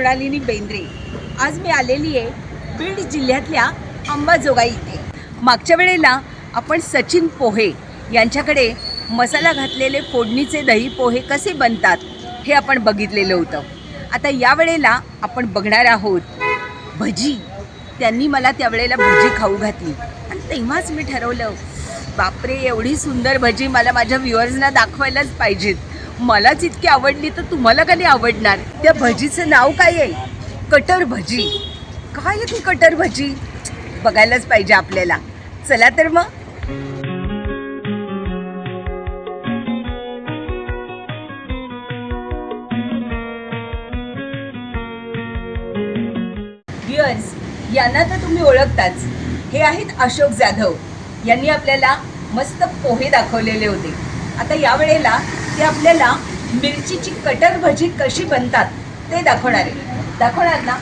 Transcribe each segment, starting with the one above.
मृणालिनी बेंद्रे. आज मी आलेली आहे बीड जिल्ह्यातल्या अंबाजोगाई इथे. मागच्या वेळेला आपण सचिन पोहे यांच्याकडे मसाला घातलेले फोडणीचे दही पोहे कसे बनतात हे आपण बघितलेलं होतं. आता या वेळेला आपण बघणार आहोत भजी. त्यांनी मला त्यावेळेला भजी खाऊ घातली. आणि तेव्हाच मी ठरवलं बापरे एवढी सुंदर भजी मला माझ्या व्ह्युअर्सना दाखवायलाच पाहिजेत. मला जितकी आवडली तर तुम्हाला कधी आवडणार? त्या भजीचं नाव काय आहे? कटर भजी. काय आहे ती कटर भजी? बघायलाच पाहिजे आपल्याला. चला तर मग. यांना तर तुम्ही ओळखताच. हे आहेत अशोक जाधव. यांनी आपल्याला मस्त पोहे दाखवलेले होते. आता यावेळेला ते आपल्याला मिरचीची कटर भजी कशी बनतात ते दाखवणार आहे. दाखवणार ना?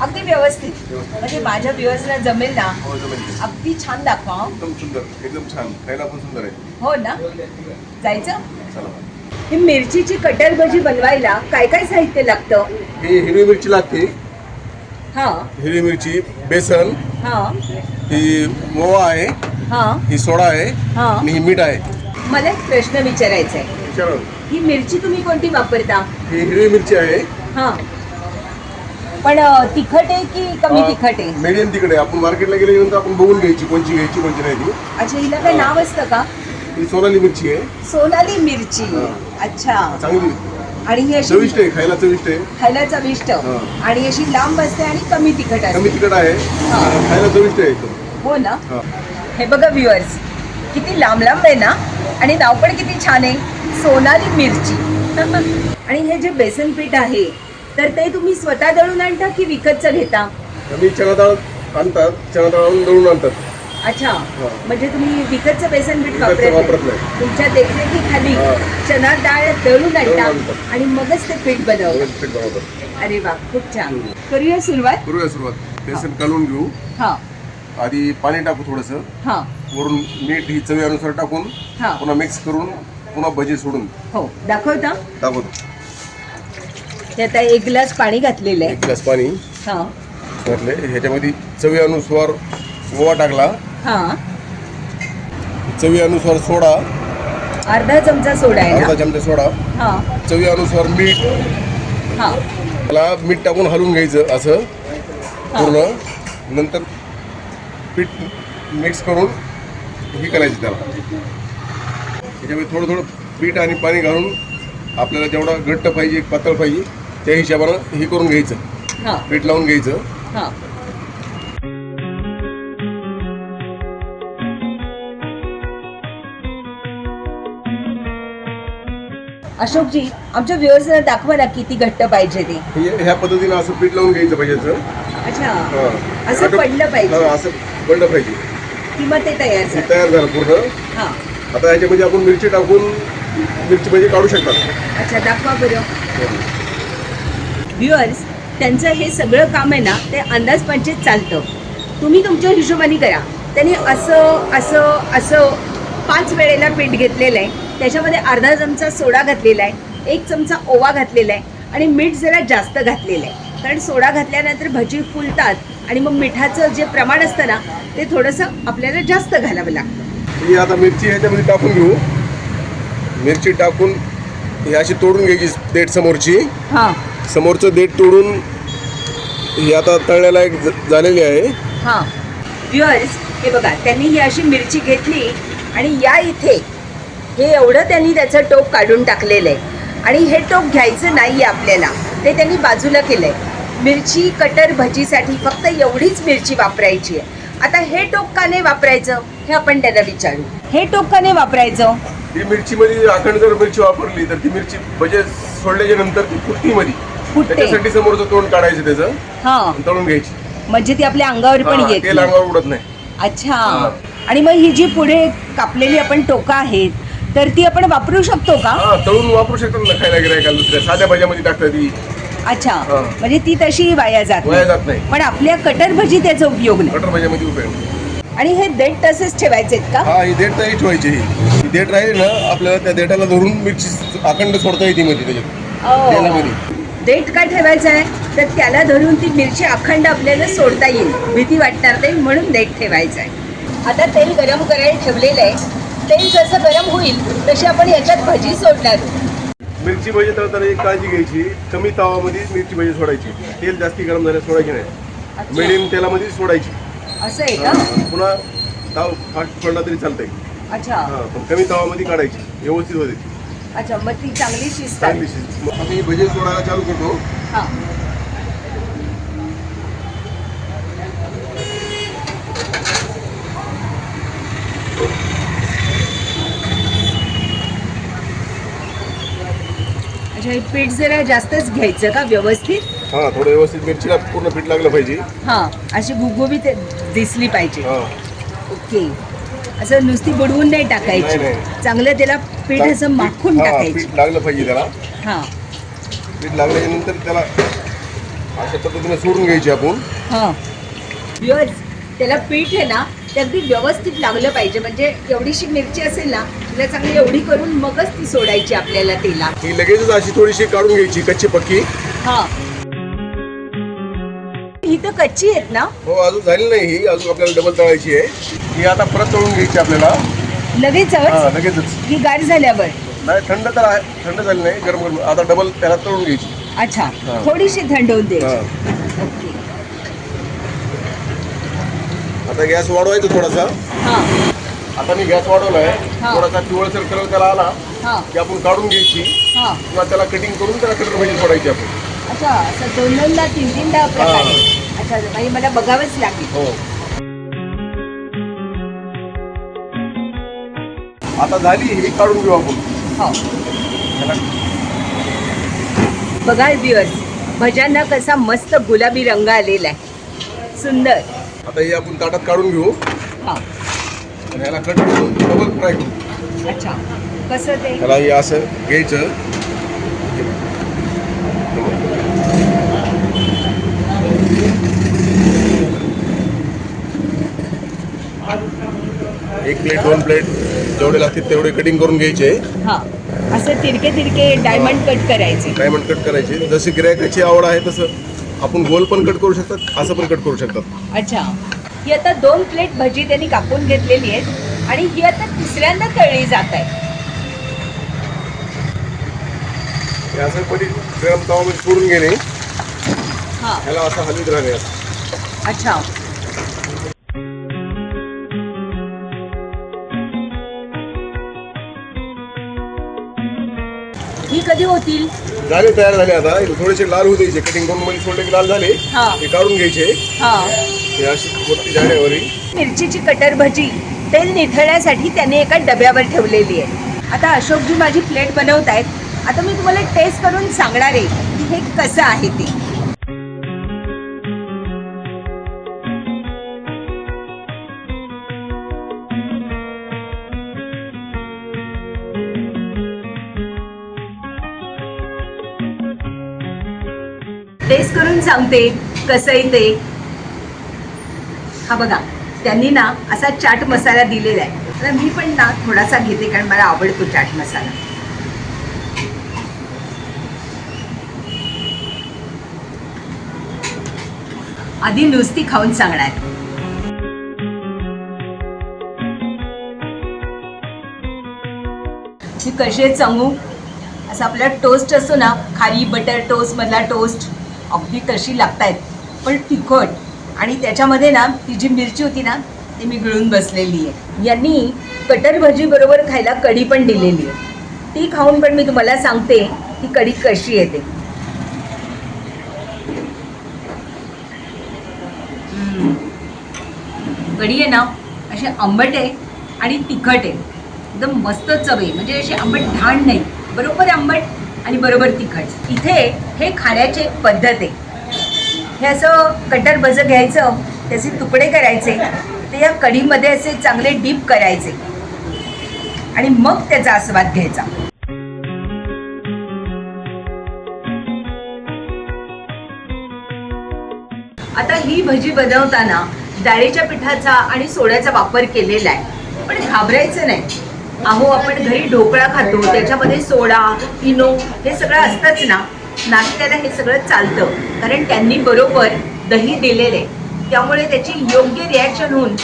अगदी व्यवस्थित. म्हणजे माझ्या व्ह्युअर्सना जमेल ना? हो अगदी छान दाखवा हं. एकदम सुंदर एकदम छान. खायला पण सुंदर आहे. हो ना? जायचं? चला. ही मिरचीची कटर भजी बनवायला काय काय साहित्य लागतं? ही हिरवी मिरची लागते. हां. हिरवी मिरची बेसन. हां. ही मोवा आहे. हां. ही सोडा आहे. हां. आणि ही मीठ आहे. मला एक प्रश्न विचारायचा आहे. विचारा ही मिरची तुम्ही कोणती वापरता? ही हिरवी मिरची आहे. हां. पण तिखट आहे की कमी तिखट आहे? मीडियम तिकडे आपण मार्केटला गेल्यानंतर आपण बघून घ्यायची कोणची घ्यायची कोणची नाही ती. अच्छा हिला काय नाव असतं का? ही सोनाली मिरची आहे. सोनाली मिरची. अच्छा. चांगली. आणि ही अशी चविष्ट आहे खायला चविष्ट आहे. खायला चविष्ट. हां. आणि अशी लांब असते आणि कमी तिखट कमी असते तिखट आहे. खायला चविष्ट आहे हो ना? हा. हे बघा व्ह्युअर्स किती लांब लांब आहे ना? आणि नाव पण किती छान आहे. सोनाली मिरची. आणि हे जे बेसन पीठ आहे तर ते तुम्ही स्वतः दळून आणता की विकतचं घेता? आम्ही चणा डाळ आणतात चणा डाळ आणून दळून आणतात. अच्छा. म्हणजे तुम्ही विकतचं बेसन पीठ वापरत वापरत नाही. नाही. तुमच्या देखरेखीखाली हा. चना डाळ दळून आणता. आणि मगच ते पीठ बनवता. बनवतात. अरे वा खूप छान. करूया सुरुवात? करूया सुरुवात. बेसन कालवून घेऊ. हा. आधी पाणी टाकू थोडंसं. हा. वरून मीठ ही चवीनुसार टाकून हा. पुन्हा मिक्स करून पुन्हा भजी सोडून. हो दाखवता. आता एक ग्लास पाणी घातलेलं आहे. एक ग्लास पाणी हा. घातले ह्याच्यामध्ये चवीनुसार ओवा टाकला. हा. चवीनुसार सोडा. अर्धा चमचा सोडा आहे अर्धा ना चमचा सोडा. हा. चवीनुसार मीठ. हा. त्याला मीठ टाकून हलवून घ्यायचं असं पूर्ण. नंतर पीठ मिक्स करून हे करायचं त्याला. त्याच्यामध्ये थोडं थोडं पीठ आणि पाणी घालून आपल्याला जेवढा घट्ट पाहिजे पातळ पाहिजे त्या हिशोबानं हे करून घ्यायचं. हा. पीठ लावून घ्यायचं. हा. अशोकजी आमच्या व्ह्युअर्सना दाखवा ना किती घट्ट पाहिजे ते. हे- ह्या पद्धतीनं असं पीठ लावून घ्यायचं पाहिजे असं. अच्छा. हा. असं आटो- पडलं पाहिजे. हा, असं पडलं पाहिजे. की मग ते तयार हे झालं. तयार झालं पूर्ण. हा. आता याच्यामध्ये आपण मिरची टाकून मिरची भजी काढू शकतात. अच्छा दाखवा बरं. व्ह्युअर्स त्यांचं हे सगळं काम आहे ना ते अंदाज चालतं. तुम्ही तुमच्या हिशोबाने करा. त्यांनी असं असं असं पाच वेळेला पीठ घेतलेलं आहे. त्याच्यामध्ये अर्धा चमचा सोडा घातलेला आहे. एक चमचा ओवा घातलेला आहे. आणि मीठ जरा जास्त घातलेलं आहे. कारण सोडा घातल्यानंतर भजी फुलतात आणि मग मिठाचं जे प्रमाण असतं ना ते थोडंसं आपल्याला जास्त घालावं लागतं. ही आता मिरची ह्याच्यामध्ये टाकून घेऊ. मिरची टाकून ही अशी तोडून घ्यायची देठ समोरची. हां. समोरचं देठ तोडून ही आता तळण्याला एक ज- झालेली आहे. हां. व्ह्युअर्स हे बघा त्यांनी ही अशी मिरची घेतली आणि या इथे हे एवढं त्यांनी त्याचं टोप काढून टाकलेलं आहे. आणि हे टोप घ्यायचं नाही आहे आपल्याला ते त्यांनी बाजूला केलं आहे मिरची कटर भजीसाठी फक्त एवढीच मिरची वापरायची आहे. आता हे टोप का नाही वापरायचं? हे आपण त्यांना विचारू. हे का नाही वापरायचं? ही मिरचीमध्ये अखंड जर मिरची वापरली तर ती मिरची म्हणजे सोडल्याच्या नंतर ती फुटती मध्ये फुटते. त्याच्यासाठी समोरचं तोंड काढायचं त्याचं. हां. आणि तळून घ्यायची. म्हणजे ती आपल्या अंगावर पण हा, येत तेल. अंगावर उडत नाही. अच्छा. हा. आणि मग ही जी पुढे कापलेली आपण टोका आहेत तर ती आपण वापरू शकतो का? हा तळून वापरू शकतात ना खायला गिरायकाला दुसऱ्या साध्या भाज्यामध्ये टाकतात ती. अच्छा. हा. म्हणजे ती तशी वाया जात वाया नाही. जात नाही. पण आपल्या कटर भजी त्याचा उपयोग नाही. कटर भाज्यामध्ये उपयोग आणि हे देठ तसेच ठेवायचे का? हा ही देठ तरी ठेवायची ही. ही देठ राहील ना आपल्याला त्या देठाला धरून मिरची अखंड सोडता येते मध्ये त्याच्यात. तेलामध्ये. देठ का ठेवायचा आहे? तर त्याला धरून ती मिरची अखंड आपल्याला सोडता येईल. भीती वाटणार नाही म्हणून देठ ठेवायचं आहे. आता तेल गरम करायला ठेवलेलं आहे. तेल जसं गरम होईल तशी आपण याच्यात भजी सोडणार. मिरची भजी तळताना एक काळजी घ्यायची. कमी तावामध्ये मिरची भजी सोडायची. तेल जास्ती गरम झाल्यास सोडायची नाही. मिडियम तेलामध्ये सोडायची. असं आहे का? पुन्हा ताव फास्ट पडला तरी चालतंय. अच्छा. हा पण कमी तावामध्ये काढायची व्यवस्थित होते अच्छा मग ती चांगली शिजतात चांगली शिज आता ही भजी सोडायला चालू करतो. हां. अच्छा हे पीठ जरा जास्तच घ्यायचं का व्यवस्थित? हा थोडं व्यवस्थित मिरचीला पूर्ण पीठ लागलं पाहिजे. हां अशी गुगुबीत दिसली पाहिजे. हा. ओके. असं नुसती बुडवून नाही टाकायची. नाही, नाही. चांगलं त्याला पीठ असं माखून हा, टाकायची. पीठ लागलं पाहिजे त्याला. हां. पीठ लागल्याच्या नंतर त्याला अशा पद्धतीने सोडून घ्यायची आपण. हां. व्यवस्थ त्याला पीठ आहे ना ते अगदी व्यवस्थित लागलं पाहिजे. म्हणजे एवढीशी मिरची असेल ना तिला चांगली एवढी करून मगच ती सोडायची आपल्याला तेला ही लगेचच अशी थोडीशी काढून घ्यायची कच्ची पक्की. हां. कच्ची आहेत ना? हो अजून झाली नाही ही. अजून आपल्याला डबल तळायची आहे. ही आता परत तळून घ्यायची आपल्याला. हा लगेचच. ही गार झाल्यावर? नाही थंड तर आहे. थंड झाली नाही. गरम गरम. आता डबल त्याला तळून घ्यायची. अच्छा. हां. थोडीशी थंड होऊन हा. द्यायची ओके. आता गॅस वाढवायचा थोडासा. हां. आता मी गॅस वाढवलाय. हा. थोडासा पिवळसर कलर त्याला आला. हां. की आपण काढून घ्यायची. हां. किंवा त्याला कटिंग करून त्याला कटर भाजी सोडायची आपण. अच्छा. असं दोन दोनदा तीन तीनदा प्रकारे. अच्छा बाई मला बघावंच लागेल. हो. आता झाली ही काढून घेऊ आपण. हो. त्याला बघा व्ह्युअर्स भज्यांना कसा मस्त गुलाबी रंग आलेला आहे. सुंदर. आता ही आपण ताटात काढून घेऊ. हा. आणि ह्याला कट करून डबल फ्राय करू. अच्छा. कसं ते? हे असं घ्यायचं. एक प्लेट दोन प्लेट जेवढे लागतील तेवढे कटिंग करून घ्यायचे. हा. असं तिरके तिरके डायमंड कट करायचे. डायमंड कट करायचे. जशी गिरायकाची आवड आहे तसं आपण गोल पण कट करू शकतात असं पण कट करू शकतात. अच्छा. ही आता दोन प्लेट भजी त्यांनी कापून घेतलेली आहेत आणि ही आता तिसऱ्यांदा तळली जात आहे. असं गरम तवामध्ये सोडून घेणे. हा. ह्याला असं हलवीत राहणे असं. अच्छा. ही कधी होतील? झाले तयार झाले आता. हे थोडेसे लाल होऊ द्यायचे कटिंग करून मध्ये की लाल झाले. हा. ते काढून घ्यायचे. हा. हे अशी मिरचीची कटर भजी तेल निथळण्यासाठी त्याने एका डब्यावर ठेवलेली आहे. आता अशोकजी माझी प्लेट बनवत आहेत आता मी तुम्हाला टेस्ट करून सांगणार आहे की हे कसं आहे ते. टेस्ट सांगते कसं आहे ते. हा बघा त्यांनी ना असा चाट मसाला दिलेला आहे. तर मी पण ना थोडासा घेते कारण मला आवडतो चाट मसाला. आधी नुसती खाऊन सांगणार. ही कशी सांगू? असा आपला टोस्ट असतो ना खारी बटर टोस्ट मधला टोस्ट अगदी तशी लागतायत. पण तिखट आणि त्याच्यामध्ये ना ती जी मिरची होती ना ती मी गिळून बसलेली आहे. यांनी कटर भजी बरोबर खायला कढी पण दिलेली आहे. ती खाऊन पण मी तुम्हाला सांगते ती कढी कशी येते कढी आहे ना अशी आंबट आहे आणि तिखट आहे. एकदम मस्त चव आहे. म्हणजे अशी आंबट ढाण नाही. बरोबर आंबट आणि बरोबर तिखट. इथे हे खाण्याची एक पद्धत आहे. हे असं कटर भजं घ्यायचं त्याचे तुकडे करायचे ते या कढीमध्ये असे चांगले डीप करायचे. आणि मग त्याचा आस्वाद घ्यायचा. आता ही भजी बनवताना डाळीच्या पिठाचा आणि सोड्याचा वापर केलेला आहे. पण घाबरायचं नाही. अहो आपण घरी ढोकळा खातो त्याच्यामध्ये सोडा इनो हे सगळं असतंच ना. नाश्त्याला हे सगळं चालतं. कारण त्यांनी बरोबर दही दिलेले. त्यामुळे त्याची योग्य रिॲक्शन होऊन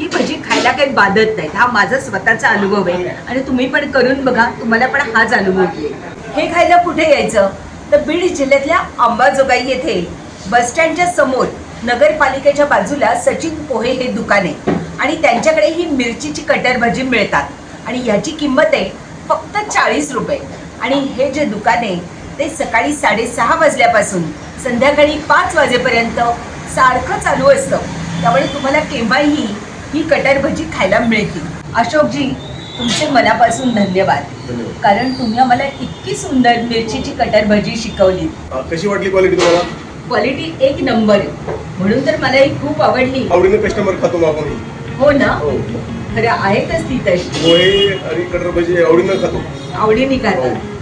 ही भजी खायला काही बाधत नाहीत. हा माझा स्वतःचा अनुभव आहे. आणि तुम्ही पण करून बघा तुम्हाला पण हाच अनुभव येईल. हे खायला कुठे यायचं? तर बीड जिल्ह्यातल्या अंबाजोगाई येथे बसस्टँडच्या समोर नगरपालिकेच्या बाजूला सचिन पोहे हे दुकान आहे. आणि त्यांच्याकडे ही मिरचीची कटर भजी मिळतात. आणि ह्याची किंमत आहे फक्त चाळीस रुपये. आणि हे जे दुकान आहे ते सकाळी साडेसहा वाजल्यापासून संध्याकाळी पाच वाजेपर्यंत सारखं चालू असतं. त्यामुळे तुम्हाला केव्हाही ही कटर भजी खायला मिळतील. अशोकजी तुमचे मनापासून धन्यवाद. कारण तुम्ही आम्हाला इतकी सुंदर मिरचीची कटर भजी शिकवली कशी वाटली क्वालिटी तुम्हाला? क्वालिटी एक नंबर म्हणून तर मला ही खूप आवडली. आवडीने कस्टमर खातो आपण? हो ना? हो. खरं आहेतच ती तशी. पोहे आणि कटर भजी आवडीनं खातो. आवडीने खातात.